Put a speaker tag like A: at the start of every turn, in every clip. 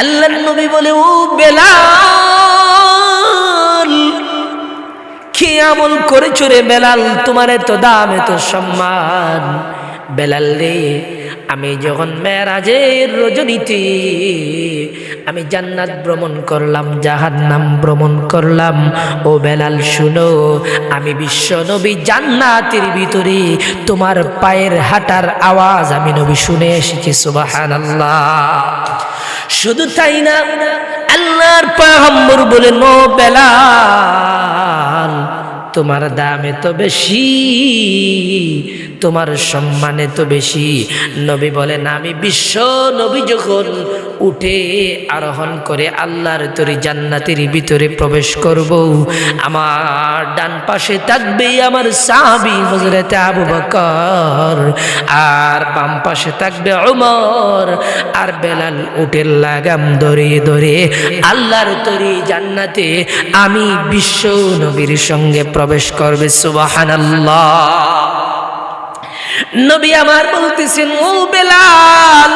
A: আল্লাহ নবী বলে, ও বেলাল, কি আমল করেছ রে বেলাল? তোমার এত দাম, এত সম্মান। বেলাল রে, আমি যখন মেরাজের রজনীতে আমি জান্নাত ভ্রমণ করলাম জাহান নাম ভ্রমণ করলাম, ও বেলাল শুনো, আমি বিশ্ব নবী জান্নাতের ভিতরে তোমার পায়ের হাঁটার আওয়াজ আমি নবী শুনে এসেছি সুবাহান শুধু তাই না আল্লাহর পাহাম্বর বলে নো বেলাল তোমার দামে তো বেশি তোমার সম্মানে তো বেশি। নবী বলেন, আমি বিশ্ব নবী যখন উঠে আরোহণ করে আল্লাহর তরি জান্নাতের ভিতরে প্রবেশ করব, আমার ডান পাশে থাকবে আমার সাহাবি হজরতে আবু বকর, আর বাম পাশে থাকবে ওমর আর বেলাল উটের লাগাম ধরে ধরে আল্লাহর তরি জান্নাতে আমি বিশ্ব নবীর সঙ্গে প্রবেশ করবে। সুবহানাল্লাহ। নবী আমার বলতেছেন, ও বেলাল,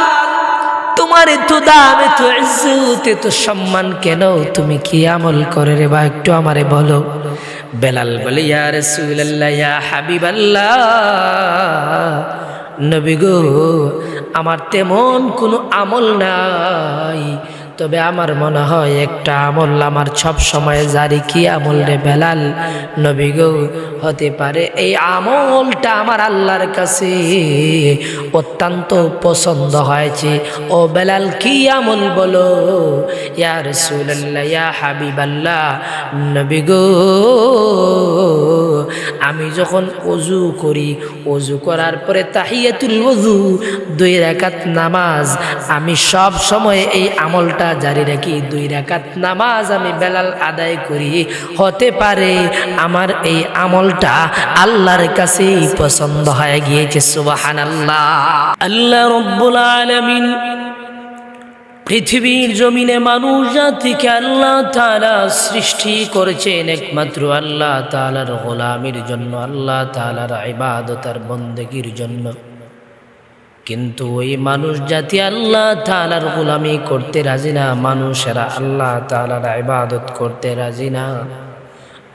A: তোমার এত দাম, এত ইজ্জত, এত সম্মান কেন? তুমি কি আমল করে রে বা একটু আমারে বলো। বেলাল বলে, ইয়া রাসূলুল্লাহ, ইয়া হাবিবাল্লাহ। নবী গো, আমার তেমন কোনো আমল নাই। তবে আমার মনে হয় একটা আমল আমার সব সময় জারি কি আমল রে বেলাল? নবী গো, হতে পারে এই আমলটা আমার আল্লাহর কাছে অত্যন্ত পছন্দ হয়েছে। ও বেলাল, কি আমল বলো? ইয়া রাসূলুল্লাহ, ইয়া হাবিবাল্লাহ, নবী গো, আমি যখন অজু করি, অজু করার পরে তাহিয়াতুল অজু দুই রাকাত নামাজ, আমি সব সময় এই আমলটা জারি রাখি, দুই রাকাত নামাজ আমি বেলাল আদায় করি। হতে পারে আমার এই আমলটা আল্লাহর কাছেই পছন্দ হয়ে গিয়েছে সুবাহান আল্লাহ আল্লাহ রব্বুল আলামিন পৃথিবীর জমিনে মানুষ জাতিকে আল্লাহ তালা সৃষ্টি করেছেন একমাত্র আল্লাহ তালার গোলামির জন্য, আল্লাহ তালার ইবাদতার বন্দেগীর জন্য। কিন্তু ওই মানুষ জাতি আল্লাহ তালার গোলামি করতে রাজি না, মানুষেরা আল্লাহ তালার ইবাদত করতে রাজি না।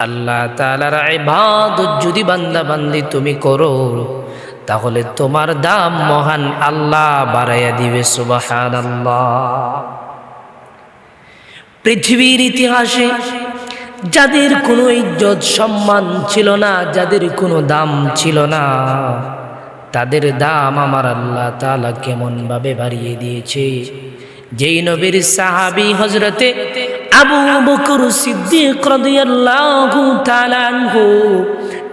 A: আল্লাহ তালার ইবাদত যদি বান্দা বান্দি তুমি করো, তাহলে তোমার দাম মহান আল্লাহ বাড়াইয়া দিবে সুবাহান পৃথিবীর ইতিহাসে যাদের কোনো ইজ্জত সম্মান ছিল না, যাদের কোনো দাম ছিল না তাদের দাম আমার আল্লাহ তালা কেমনভাবে বাড়িয়ে দিয়েছে। যেই নবীর সাহাবি হজরতে আবু বকর সিদ্দিক রদিয়াল্লাহু তাআলা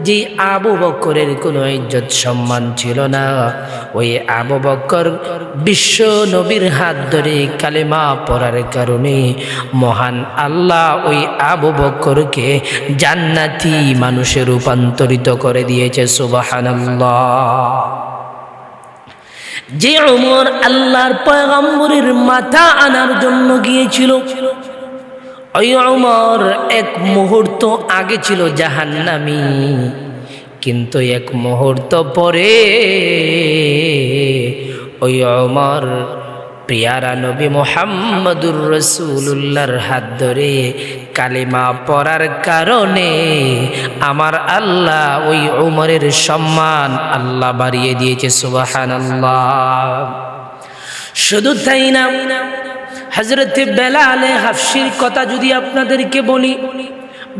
A: যে আবু বকরের কোনো ইজ্জত সম্মান ছিল না। ওই আবু বকর বিশ্ব নবীর হাত ধরে কালেমা পড়ার কারণে মহান আল্লাহ ওই আবু বকরকে জান্নাতি মানুষে রূপান্তরিত করে দিয়েছে, সুবহানাল্লাহ। যে ওমর আল্লাহর পয়গম্বরের মাথা আনার জন্য গিয়েছিল ওই এক মুহূর্ত আগে ছিল জাহান্নামি, কিন্তু এক মুহূর্ত পরে ওই ওমর প্রিয়ারা নবী মোহাম্মদুর রসুল্লাহর হাত ধরে কালিমা পড়ার কারণে আমার আল্লাহ ওই উমরের সম্মান আল্লাহ বাড়িয়ে দিয়েছে সুবাহান আল্লাহ শুধু তাই না হজরত বেলালে হাফসির কথা যদি আপনাদেরকে বলি,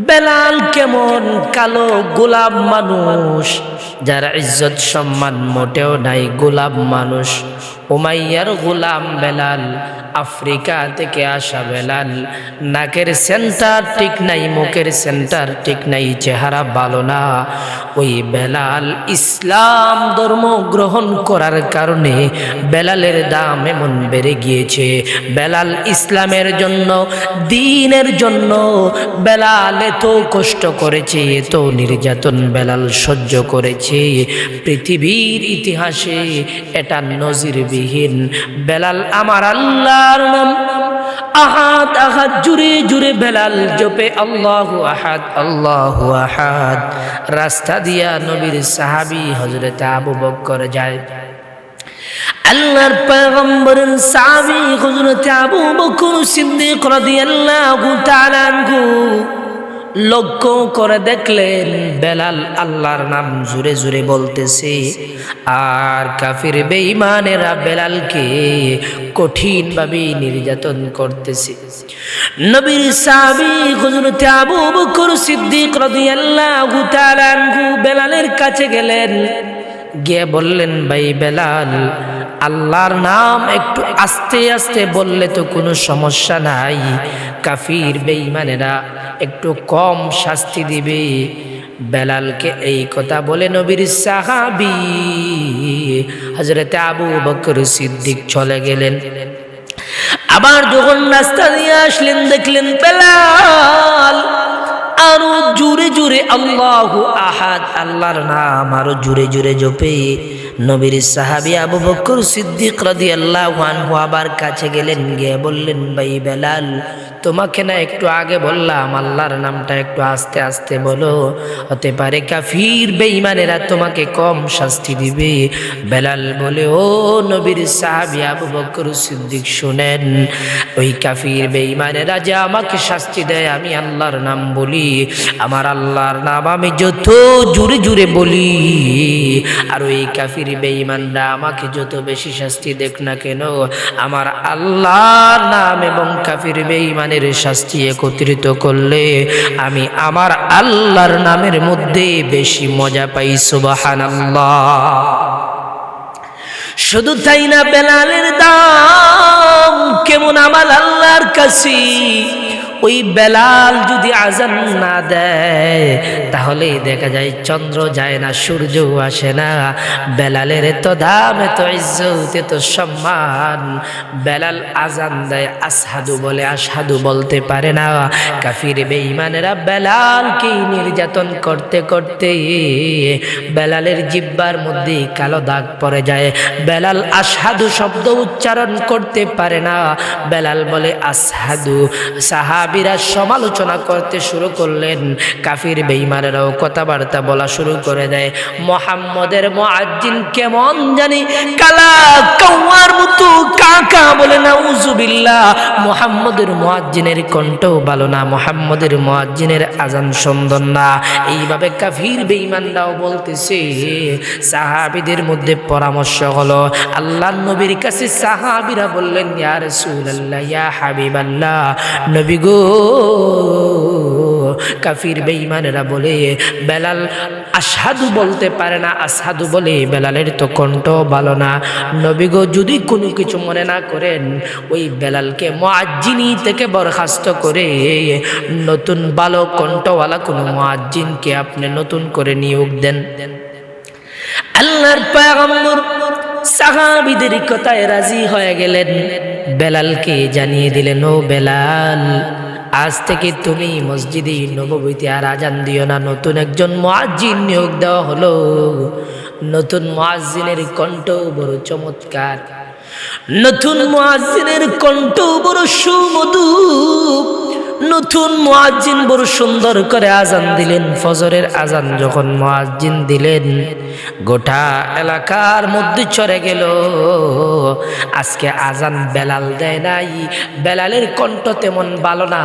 A: বেলাল কেমন কালো গোলাপ মানুষ, যারা ইজ্জত সম্মান মোটেও নাই, গোলাপ মানুষ। উমাইয়ার গোলাম বেলাল, আফ্রিকা থেকে আসা বেলাল। নাকের সেন্টার ঠিক নাই, মুখের সেন্টার ঠিক নাই, চেহারা ভালো না। ওই বেলাল ইসলাম ধর্ম গ্রহণ করার কারণে বেলালের দাম এমন বেড়ে গিয়েছে। বেলাল ইসলামের জন্য, দিনের জন্য বেলাল এত কষ্ট করেছে, এত নির্যাতন বেলাল সহ্য করেছে। পৃথিবীর ইতিহাসে এটা নজিরবিহীন বেলাল আমার আল্লাহর নাম। আহাদ আহাদ, জুড়ে জুড়ে বেলাল জপে আল্লাহ আহাদ আল্লাহ আহাদ। রাস্তা দিয়া নবীর সাহাবি হজরত আবু বক্কর যায়। আল্লাহর পয়গম্বরের সাহাবী হযরত আবু বকর সিদ্দিক রাদিয়াল্লাহু তাআলা আনহু। লক্ষ্য করে দেখলেন বেলাল আল্লাহর নাম জুড়ে জুড়ে বলতেছে, আর কাফির বেঈমানেরা বেলালকে কঠিনভাবে নির্যাতন করতেছে। নবীর সাহাবী হযরত আবু বকর সিদ্দিক রাদিয়াল্লাহু তাআলা বেলালের কাছে গেলেন, গিয়ে বললেন, ভাই বেলাল আল্লাহর নাম একটু আস্তে আস্তে বললে তো কোনো সমস্যা নাই। কাফির, বেঈমানেরা একটু কম শাস্তি দিবে। বেলালকে এই কথা বলে নবীর সাহাবি হজরতে আবু বকর সিদ্দিক চলে গেলেন। আবার যখন রাস্তা দিয়ে আসলেন, দেখলেন বেলাল আরও জুড়ে জুড়ে আল্লাহ আহাদ, আল্লাহর নাম আরও জুড়ে জুড়ে জপে। নবীর সাহাবি আবু বকর সিদ্দিক রাদি আল্লাহ আনহু আবার কাছে গেলেন, গিয়ে বললেন, ভাই বেলাল তোমাকে না একটু আগে বললাম, আল্লাহর নামটা একটু আস্তে আস্তে বলো। হতে পারে কাফির বেঈমানেরা তোমাকে কম শাস্তি দিবে। বেলাল বলে, ও নবীর সাহাবি আবু বকর সিদ্দিক, শুনেন, ওই কাফির বেঈমানেরা যে আমাকে শাস্তি দেয়, আমি আল্লাহর নাম বলি। আমার আল্লাহর নাম আমি যত জুড়ে জুড়ে বলি। আর ওই কাফির বেঈমানরা আমাকে যত বেশি শাস্তি দেখ না কেন, আমার আল্লাহর নাম এবং কাফির বেঈমানের শাস্তি একত্রিত করলে আমি আমার আল্লাহর নামের মধ্যে বেশি মজা পাই সুবাহান শুধু তাই না, বেলালের দাম কেমন আমার আল্লাহর কাছে? ওই বেলাল যদি আজান না দেয় তাহলে দেখা যায় চন্দ্র যায় না, সূর্য আসে না। বেলালের এত দাম এত ইজ্জত এত সম্মান। বেলাল আজান দেয় আসাদু বলে আসাদু বলতে পারে না। কাফির বেঈমানেরা বেলালকে নির্যাতন করতে করতে বেলালের জিব্বার মধ্যে কালো দাগ পড়ে যায়। বেলাল আসাদু শব্দ উচ্চারণ করতে পারে না। বেলাল বলে আসাদু সাহাব সাহাবিরা সমালোচনা করতে শুরু করলেন। কাফির বেইমানেরাও কথাবার্তা বলা শুরু করে দেয়। মোহাম্মদের মোয়াজ্জিন কেমন জানি কালা কাওয়ার মতো কাকা বলে না উজুবিল্লাহ মোহাম্মদের মোয়াজ্জিনের কণ্ঠও ভালো না, মোহাম্মদের মোয়াজ্জিনের আজান সুন্দর না। এইভাবে কাফির বেইমানরাও বলতেছে, সাহাবিদের মধ্যে পরামর্শ হলো আল্লাহ নবীর কাছে সাহাবিরা বললেন, ইয়া রাসূলুল্লাহ, ইয়া হাবিবাল্লাহ, নবী গো কাফির বেঈমানেরা বলে, বেলাল আসাদু বলতে পারে না আসাদু বলে বেলালের তো কণ্ঠ ভালো না। নবীগো যদি কোনো কিছু মনে না করেন, ওই বেলালকে মোয়াজ্জিনি থেকে বরখাস্ত করে নতুন ভালো কণ্ঠওয়ালা কোনো মোয়াজ্জিনকে আপনি নতুন করে নিয়োগ দেন। আল্লাহর পয়গম্বর সাহাবিদের কথায় রাজি হয়ে গেলেন। বেলালকে জানিয়ে দিলেন, ও বেলাল আজ থেকে তুমি মসজিদে নববীতে আর আজান দিও না। নতুন একজন মোয়াজ্জিন নিয়োগ দেওয়া হলো। নতুন মোয়াজ্জিনের কণ্ঠ বড় চমৎকার। নতুন মোয়াজ্জিনের কণ্ঠ বড় সুমধু নতুন মোয়াজ্জিন বড় সুন্দর করে আজান দিলেন। ফজরের আজান যখন মোয়াজ্জিন দিলেন, গোটা এলাকার মধ্যে চড়ে গেল। আজকে আজান বেলাল দেয় নাই। বেলালের কণ্ঠ তেমন ভালো না।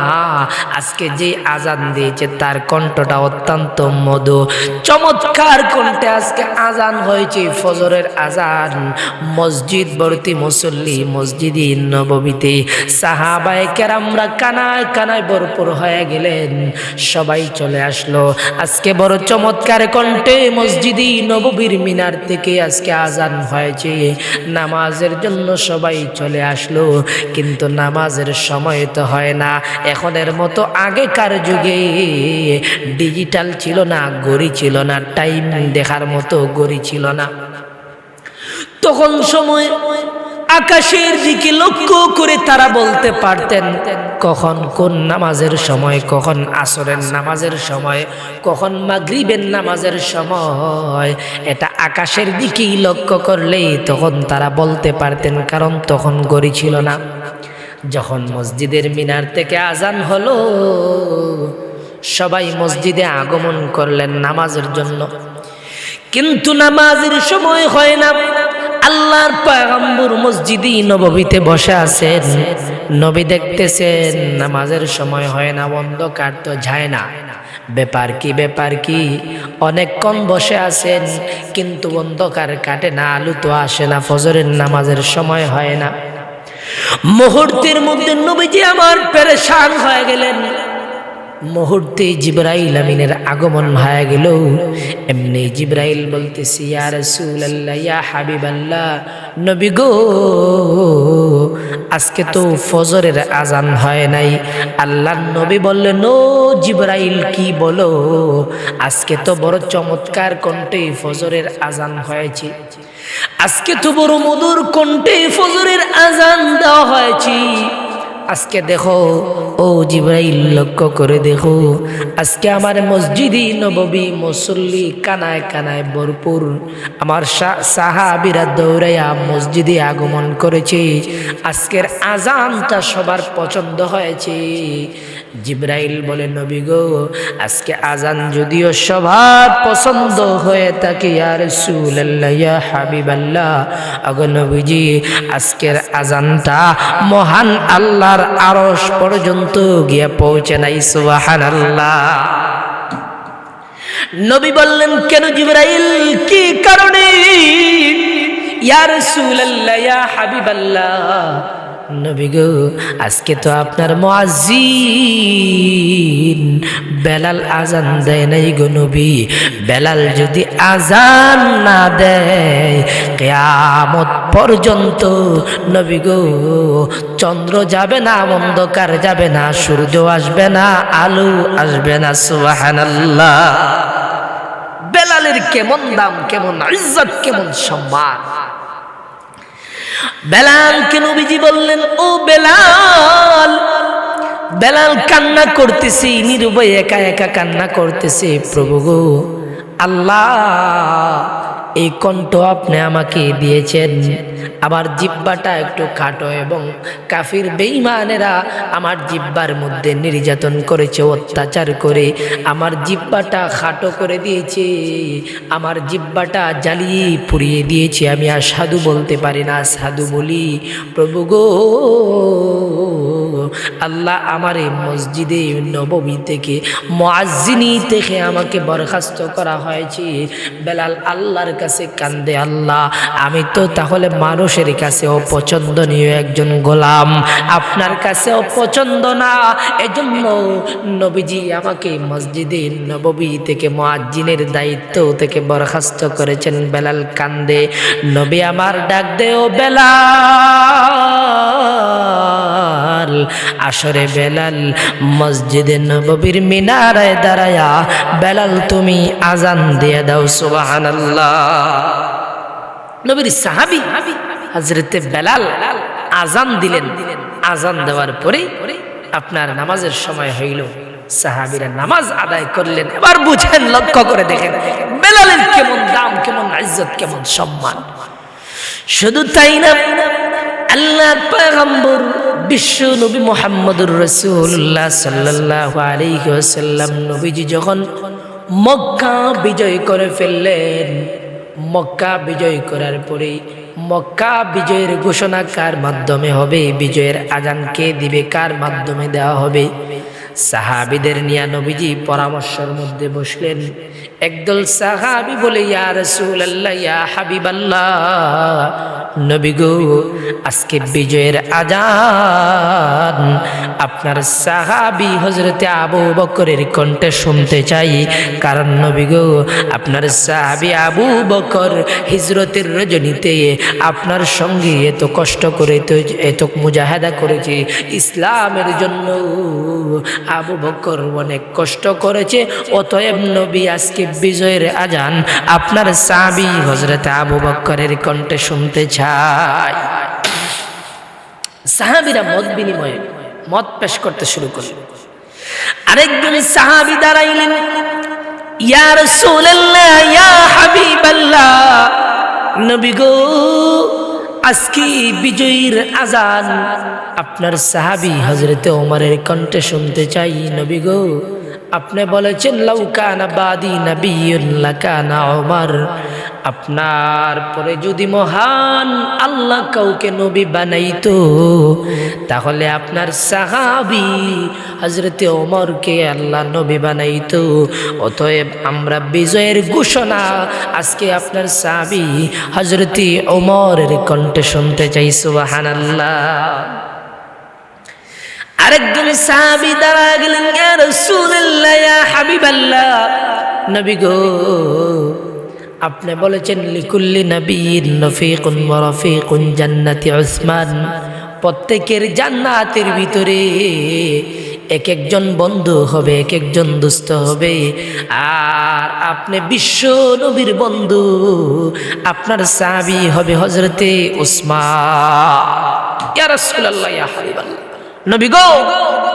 A: আজকে যে আজান দিয়েছে, তার কণ্ঠটা অত্যন্ত মধু। চমৎকার কণ্ঠে আজকে আজান হয়েছে, ফজরের আজান। মসজিদ ভর্তি মুসল্লি, মসজিদি নবমীতে সাহাবায় কেরামরা কানায় কানায় ভরপুর হয়ে গেলেন। সবাই চলে আসলো। আজকে বড় চমৎকার কণ্ঠে মসজিদি নববীর মিনার থেকে আজকে আজান হয়েছে। নামাজের জন্য সবাই চলে আসলো। কিন্তু নামাজের সময় তো হয় না। এখনের মতো আগেকার যুগে ডিজিটাল ছিল না গড়ি ছিল না, টাইম দেখার মতো গড়ি ছিল না। তখন সময় আকাশের দিকে লক্ষ্য করে তারা বলতে পারতেন, কখন কোন নামাজের সময়, কখন আসরের নামাজের সময়, কখন মাগরিবের নামাজের সময়? এটা আকাশের দিকেই লক্ষ্য করলেই তখন তারা বলতে পারতেন, কারণ তখন গড়ি ছিল না। যখন মসজিদের মিনার থেকে আজান হলো, সবাই মসজিদে আগমন করলেন নামাজের জন্য। কিন্তু নামাজের সময় হয় না। আল্লাহর পয়গম্বর মসজিদি নববীতে বসে আছেন। নবী দেখতেছেন, নামাজের সময় হয় না বন্ধ অন্ধকার তো যায় না। ব্যাপার কি ব্যাপার কি? অনেকক্ষণ বসে আছেন, কিন্তু অন্ধকার কাটে না, আলু তো আসে না, ফজরের নামাজের সময় হয় না। মুহূর্তের মধ্যে নবীজি আমার পেরেশান হয়ে গেলেন। মুহূর্তে জিব্রাইল আমিনের আগমন হয়ে গেল। এমনি জিব্রাইল বলতেছি, ইয়া রাসূলুল্লাহ, ইয়া হাবিবাল্লাহ, নবী গো, আজকে তো ফজরের আজান হয় নাই। আল্লাহ নবী বললেন, ও জিব্রাইল, কি বলো? আজকে তো বড় চমৎকার কণ্ঠে ফজরের আজান হয়েছে। আজকে তো বড় মধুর কণ্ঠে ফজরের আজান দেওয়া হয়েছে। আজকে দেখো, ও জিব্রাইল লক্ষ্য করে দেখো, আজকে আমার মসজিদি নববী মুসল্লি কানায় কানায় ভরপুর। আমার সাহাবিরা দৌড়াইয়া মসজিদে আগমন করেছে। আজকের আজানটা সবার পছন্দ হয়েছে। জিব্রাইল বলে, নবী গো, আজকে আজান যদিও সবার পছন্দ হয়ে থাকে আর সুল্লাহ হাবিবাল্লাহ। আগ নবীজি, আজকের আজানটা মহান আল্লাহর আরস পর্যন্ত গিয়া পৌঁছে নাই সুবাহান আল্লাহ নবী বললেন, কেন জিবরাইল? কি কারণে? ইয়া রাসূলুল্লাহ, ইয়া হাবিবাল্লাহ। নবী গো, আজকে তো আপনার মুয়াজ্জিন। বেলাল আজান দেয় নাই গো নবী। বেলাল যদি আজান না দেয়, কেয়ামত পর্যন্ত নবী গো, চন্দ্র যাবে না, অন্ধকার যাবে না, সূর্য আসবে না, আলো আসবে না, সুবহানাল্লাহ। বেলালের কেমন দাম, কেমন ইজ্জত, কেমন সম্মান। বেলালকে বিজি বললেন, ও বেলাল বেলাল কান্না করতেছি, নিরুপায় একা একা কান্না করতেছে, প্রভু গো। আল্লাহ, এই কণ্ঠ আপনি আমাকে দিয়েছেন। আমার জিব্বাটা একটু খাটো এবং কাফির বেঈমানেরা আমার জিব্বার মধ্যে নির্যাতন করেছে, অত্যাচার করে। আমার জিব্বাটা খাটো করে দিয়েছে, আমার জিব্বাটা জ্বালিয়ে পুড়িয়ে দিয়েছে। আমি আর সাধু বলতে পারি না সাধু বলি, প্রভু গো। আল্লাহ আমার এই মসজিদে নবমী থেকে মোয়াজিনী থেকে আমাকে বরখাস্ত করা হয়েছে। বেলাল আল্লাহর কাছে কান্দে, আল্লাহ, আমি তো তাহলে মানুষের কাছে অপছন্দনীয় একজন গোলাম। আপনার কাছে অপছন্দ না। এজন্য নবীজি আমাকে মসজিদে নববী থেকে মোয়াজ্জিনের দায়িত্ব থেকে বরখাস্ত করেছেন। বেলাল কান্দে, নবী আমার ডাক দেও ও বেলাল আসরে বেলাল, মসজিদে নববীর মিনারায় দাঁড়ায়া, বেলাল তুমি আজান দিয়ে দাও, সুবহানাল্লাহ। নবীর সাহাবি হজরতে বেলাল আজান দিলেন। আজান দেওয়ার পরে আপনার নামাজের সময় হইল। সাহাবিরা নামাজ আদায় করলেন। এবার বুঝেন, লক্ষ্য করে দেখেন, বেলালের কেমন দাম, কেমন ইজ্জত, কেমন সম্মান। শুধু তাই না, আল্লাহর পয়গম্বর বিশ্ব নবী মোহাম্মদুর রসুল্লাহ সাল্লাহ আলাইহি ওয়াসাল্লাম নবীজি যখন মক্কা বিজয় করে ফেললেন, মক্কা বিজয় করার পরে মক্কা বিজয়ের ঘোষণা কার মাধ্যমে হবে? বিজয়ের আজান কে দিবে? কার মাধ্যমে দেওয়া হবে? সাহাবিদের নিয়া নবীজি পরামর্শের মধ্যে বসলেন, একদল সাহাবি বলে, ইয়া রাসূলুল্লাহ, ইয়া হাবিবাল্লাহ নবী গো, আজকে বিজয়ের আজান। আপনার সাহাবি হজরতে আবু বকরের কণ্ঠে শুনতে চাই, কারণ নবী গো, আপনার সাহাবি আবু বকর হিজরতের রজনীতে আপনার সঙ্গে এত কষ্ট করে তো, এত মুজাহেদা করেছে, ইসলামের জন্য। আবু বকর অনেক কষ্ট করেছে, অতএব নবী আজকে বিজয়ের আজান আপনার সাবি হজরত আবু বকরের কণ্ঠে শুনতে চাই। সাহাবিরা মত বিনিময়ে মত পেশ করতে শুরু করল। আরেকজন সাহাবি দাঁড়াইলেন, ইয়া রাসূলুল্লাহ, ইয়া হাবিবাল্লাহ, নবী গো, আজকে বিজয়ীর আজান। আপনার সাহাবি হজরতে ওমরের কণ্ঠে শুনতে চাই, নবী গো আপনি বলেছেন লাউকানা বাদি নবিয়ুল্লাকানা ওমর আপনার পরে যদি মহান আল্লাহ কাউকে নবী বানাইতো, তাহলে আপনার সাহাবি হজরতে ওমরকে আল্লাহ নবী বানাইতো। অতএব আমরা বিজয়ের ঘোষণা আজকে আপনার সাহাবি হজরতে ওমরের কণ্ঠে শুনতে চাই সুবাহান আল্লাহ আরেকজন সাহাবি দাঁড়া গেলেন হাবিবাল্লাহ। নবী গো, আপনি বলেছেন, লিকুল্লি ওয়া রফিকুন জান্নাতি উসমান। প্রত্যেকের জান্নাতের ভিতরে এক একজন বন্ধু হবে, এক একজন দুস্থ হবে। আর আপনি বিশ্ব নবীর বন্ধু, আপনার সাবি হবে হজরতে রাসূলুল্লাহ, ইয়া হাবিবাল্লাহ। নবী গো,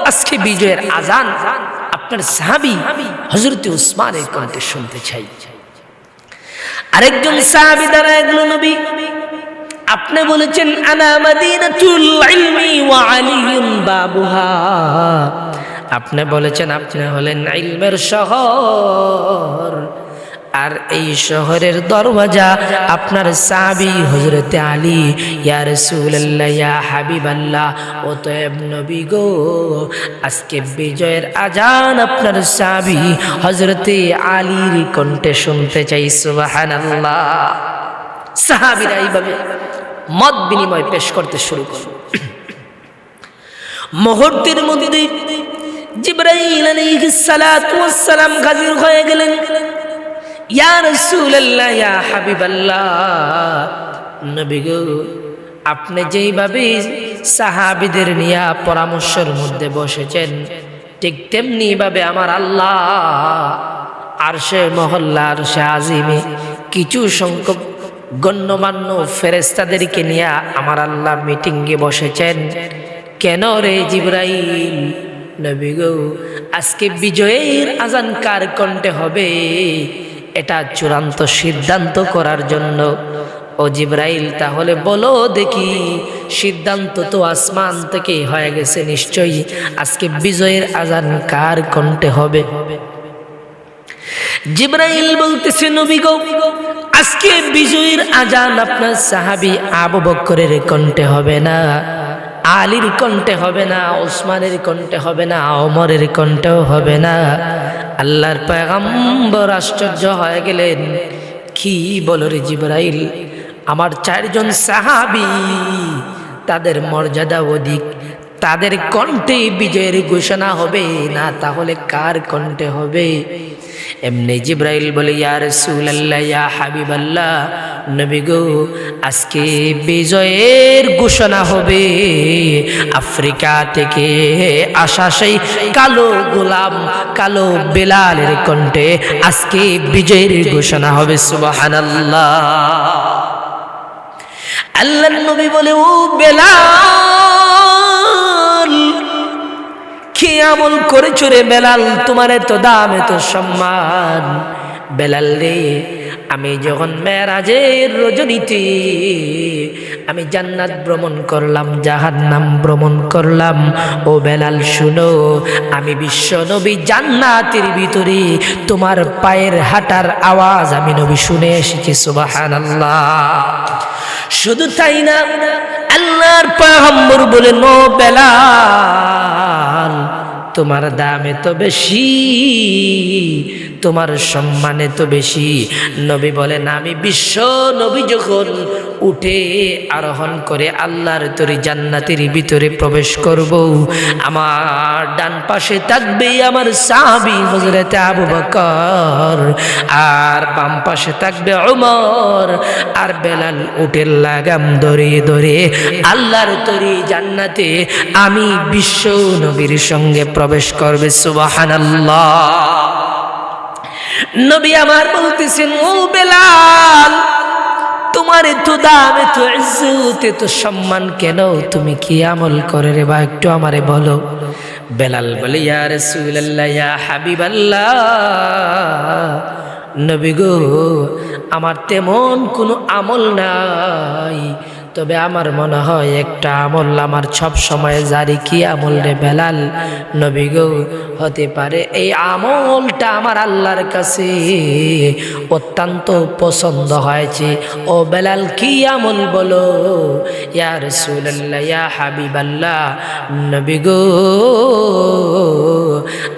A: আজকে বিজয়ের আজান আপনার সাহাবি হজরত উসমানের কণ্ঠে শুনতে চাই। আরেকজন সাহাবি দ্বারা এগুলো নবী, আপনি বলেছেন, আনা মাদিনাতুল ইলমি ওয়া আলিয়ুন বাবুহা। আপনি বলেছেন, আপনি হলেন ইলমের শহর। আর এই শহরের দরওয়াজা আপনার সাবি হজরতে আলী ইয়ার ইয়া রসুল্লাহ ইয়া হাবিবাল্লাহ, অতএব নবী গো, আজকে বিজয়ের আজান আপনার সাবি হজরতে আলীর কণ্ঠে শুনতে চাই সুবাহান আল্লাহ সাহাবিরা এইভাবে মত বিনিময় পেশ করতে শুরু করল। মুহূর্তের মধ্যে জিব্রাইল আলাইহিস সালাতু ওয়াস সালাম হাজির হয়ে গেলেন। ইয়া আপনি যেইভাবে সাহাবিদের নিয়া পরামর্শের মধ্যে বসেছেন, ঠিক তেমনি ভাবে আমার আল্লাহ আর সে মহল্লা আর সে আজিমে কিছু সংখ্যক গণ্যমান্য ফেরেস্তাদেরকে নিয়ে আমার আল্লাহ মিটিংয়ে বসেছেন। কেন রে জিব্রাইল? নবী গো, আজকে বিজয়ের আজান কার কণ্ঠে হবে? এটা চূড়ান্ত সিদ্ধান্ত করার জন্য। ও জিব্রাইল, তাহলে বলো দেখি, সিদ্ধান্ত তো আসমান থেকে হয়ে গেছে নিশ্চয়ই। আজকে বিজয়ের আজান কার কণ্ঠে হবে? জিব্রাইল বলতেছে, নবী গো, আজকে বিজয়ের আজান আপনার সাহাবি আবু বক্করের কণ্ঠে হবে না। আলীর কণ্ঠে হবে না, ওসমানের কণ্ঠে হবে না অমরের কণ্ঠেও হবে না। আল্লাহর পয়গম্বর আশ্চর্য হয়ে গেলেন। কি বলো রে জিব্রাইল? আমার চারজন সাহাবি, তাদের মর্যাদা অধিক। তাদের কণ্ঠে বিজয়ের ঘোষণা হবে না, তাহলে কার কণ্ঠে হবে? এমনি জিব্রাইল বলে, ইয়া রাসূলুল্লাহ, ইয়া হাবিবাল্লাহ, নবী গো, আজকে বিজয়ের ঘোষণা হবে। আফ্রিকা থেকে আসা সেই কালো গোলাম, কালো বেলালের কণ্ঠে আজকে বিজয়ের ঘোষণা হবে, সুবহানাল্লাহ। আল্লাহ নবী বলে, ও বেলাল কি আমল করেছ রে বেলাল? তোমার এত দাম, এত সম্মান। বেলাল রে, আমি যখন মেরাজের রজনীতে, আমি জান্নাত ভ্রমণ করলাম জাহান নাম ভ্রমণ করলাম। ও বেলাল, শুনো, আমি বিশ্ব নবী জান্নাতের ভিতরে তোমার পায়ের হাঁটার আওয়াজ আমি নবী শুনে এসেছি সুবাহান আল্লাহ শুধু তাই না আল্লাহর পাহাম্বর বলে নো বেলাল তোমার দামে তো বেশি। তোমার সম্মানে তো বেশি। নবী বলেন, আমি বিশ্ব নবী যখন উঠে আরোহণ করে আল্লাহর তরি জান্নাতের ভিতরে প্রবেশ করব, আমার ডান পাশে থাকবে আমার সাহাবি হজরতে আবু বকর, আর বাম পাশে থাকবে ওমর আর বেলাল উঠে লাগাম ধরে ধরে আল্লাহর তরি জান্নাতে আমি বিশ্ব নবীর সঙ্গে প্রবেশ করবে, সুবহানাল্লাহ। নবী আমার বলতেছেন, ও বেলাল, তোমার এত দাম, এত ইজ্জত, এত সম্মান কেন তুমি কি আমল করে রে বা একটু আমারে বলো? বেলাল বলে, ইয়া রাসূলুল্লাহ, ইয়া হাবিবাল্লাহ। নবী গো, আমার তেমন কোনো আমল নাই। তবে আমার মনে হয় একটা আমল আমার সব সময় জারি কি আমল রে বেলাল? নবী গো, হতে পারে এই আমলটা আমার আল্লাহর কাছে অত্যন্ত পছন্দ হয়েছে। ও বেলাল, কি আমল বলো? ইয়া রাসূলুল্লাহ, ইয়া হাবিবাল্লাহ, নবী গো,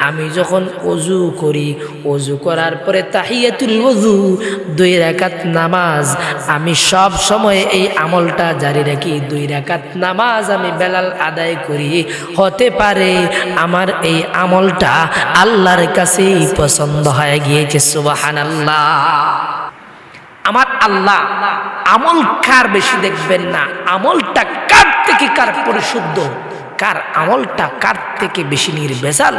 A: আমি যখন অজু করি, অজু করার পরে তাহিয়াতুল অজু দুই রাকাত নামাজ, আমি সব সময় এই আমলটা জারি রাখি, দুই রাকাত নামাজ আমি বেলাল আদায় করি। হতে পারে আমার এই আমলটা আল্লাহর কাছেই পছন্দ হয়ে গিয়েছে সুবাহান আল্লাহ আমার আল্লাহ আমল কার বেশি দেখবেন না? আমলটা কার থেকে কার পরিশুদ্ধ? কার আমলটা কার থেকে বেশি নির্বেজাল?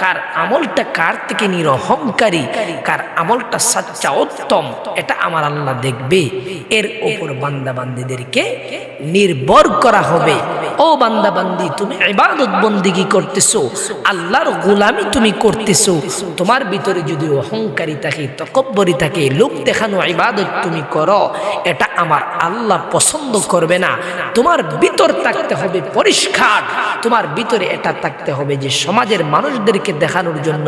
A: কার আমলটা কার থেকে নিরহংকারী? কার আমলটা সাচ্চা উত্তম এটা আমার আল্লাহ দেখবে। এর ওপর বান্দাবান্দিদেরকে নির্ভর করা হবে। ও বান্দাবান্দি, তুমি ইবাদত বন্দিগি করতেছো, আল্লাহর গোলামি তুমি করতেছো। তোমার ভিতরে যদি অহংকারী থাকে, তকব্বরি থাকে, লোক দেখানো ইবাদত তুমি করো, এটা আমার আল্লাহ পছন্দ করবে না। তোমার ভিতর থাকতে হবে পরিষ্কার। তোমার ভিতরে এটা থাকতে হবে যে সমাজের মানুষদেরকে দেখানোর জন্য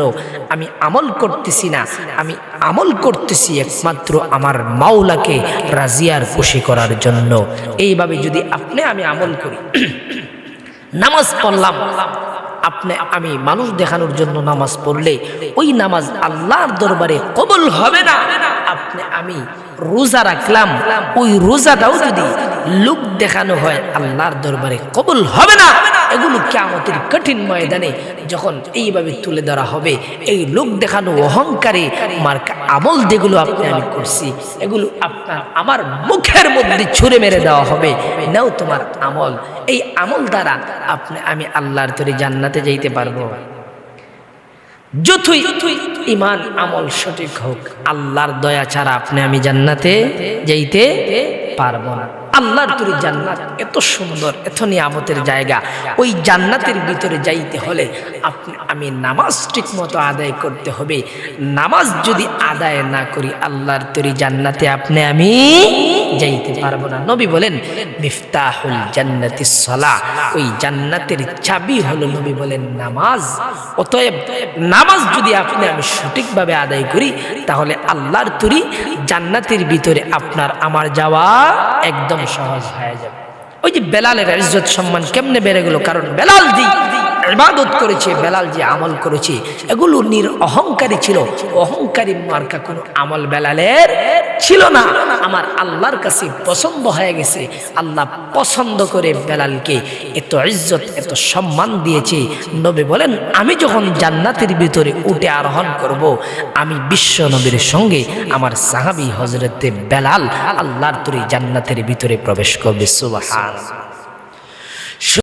A: আমি আমল করতেছি না। আমি আমল করতেছি একমাত্র আমার মাওলাকে রাজিয়ার খুশি করার জন্য। এইভাবে যদি আপনি আমি আমল করি, নামাজ পড়লাম, আপনি আমি মানুষ দেখানোর জন্য নামাজ পড়লে ওই নামাজ আল্লাহর দরবারে কবল হবে না। আপনি, আমি রোজা রাখলাম, ওই রোজাটাও যদি লোক দেখানো হয়, আল্লাহর দরবারে কবল হবে না। এগুলো কেমতের কঠিন ময়দানে যখন এইভাবে তুলে ধরা হবে, এই লোক দেখানো অহংকারে মার্কা আমল যেগুলো আপনি, আমি করছি, এগুলো আপনার আমার মুখের মধ্যে ছুঁড়ে মেরে দেওয়া হবে। নাও তোমার আমল। এই আমল দ্বারা আপনি, আমি আল্লাহর তরে জান্নাতে যাইতে পারব। যতই ইমান আমল সঠিক হোক। আল্লাহর দয়া ছাড়া আপনি আমি জান্নাতে যাইতে পারব না। আল্লাহর তরি জান্নাত। এত সুন্দর, এত নিয়ামতের জায়গা। ওই জান্নাতের ভিতরে যাইতে হলে আপনি, আমি নামাজ ঠিক মতো আদায় করতে হবে। নামাজ যদি আদায় না করি আল্লাহর তরি জান্নাতে আপনি, আমি যাইতে পারব না। নবী বলেন, মিফতাহুল জান্নাতি সলা। ওই জান্নাতের চাবি হলো নবী বলেন, নামাজ। অতএব নামাজ যদি আপনি, আমি সঠিকভাবে আদায় করি, তাহলে আল্লাহর তরি জান্নাতের ভিতরে আপনার, আমার যাওয়া একদম সহজ হয়ে যাবে। ওই যে বেলালের ইজ্জত সম্মান কেমনে বেড়ে গেল? কারণ বেলাল দি ইবাদত করেছে, বেলাল যে আমল করেছে, এগুলো নির অহংকারী ছিল। অহংকারী মার্কা কোনো আমল বেলালের ছিল না। আমার আল্লাহর কাছে পছন্দ হয়ে গেছে। আল্লাহ পছন্দ করে বেলালকে এত ইজ্জত, এত সম্মান দিয়েছে। নবী বলেন, আমি যখন জান্নাতের ভিতরে উঠে আরোহণ করব, আমি বিশ্ব নবীর সঙ্গে আমার সাহাবি হজরতে বেলাল আল্লাহর তরি জান্নাতের ভিতরে প্রবেশ করবে। সুবাহ